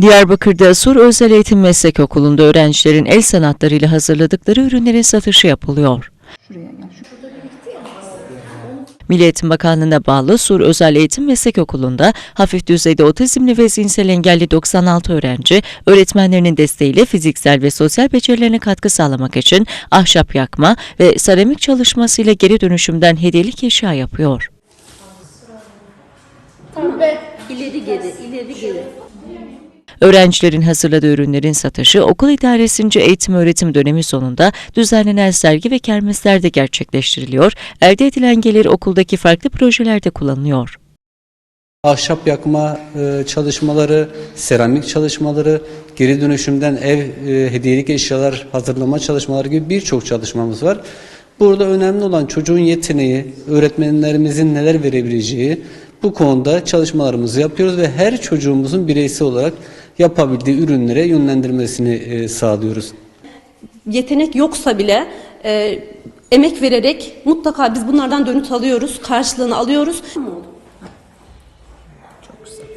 Diyarbakır'da Sur Özel Eğitim Meslek Okulu'nda öğrencilerin el sanatlarıyla hazırladıkları ürünlerin satışı yapılıyor. Milli Eğitim Bakanlığı'na bağlı Sur Özel Eğitim Meslek Okulu'nda hafif düzeyde otizmli ve zihinsel engelli 96 öğrenci, öğretmenlerinin desteğiyle fiziksel ve sosyal becerilerine katkı sağlamak için ahşap yakma ve seramik çalışmasıyla geri dönüşümden hediyelik eşya yapıyor. İleri geri, ileri geri. Öğrencilerin hazırladığı ürünlerin satışı okul idaresince eğitim öğretim dönemi sonunda düzenlenen sergi ve kermeslerde gerçekleştiriliyor. Elde edilen gelir okuldaki farklı projelerde kullanılıyor. Ahşap yakma e, çalışmaları, seramik çalışmaları, geri dönüşümden ev e, hediyelik eşyalar hazırlama çalışmaları gibi birçok çalışmamız var. Burada önemli olan çocuğun yeteneği, öğretmenlerimizin neler verebileceği bu konuda çalışmalarımızı yapıyoruz ve her çocuğumuzun bireysel olarak yapabildiği ürünlere yönlendirmesini e, sağlıyoruz. Yetenek yoksa bile e, emek vererek mutlaka biz bunlardan dönüt alıyoruz, karşılığını alıyoruz.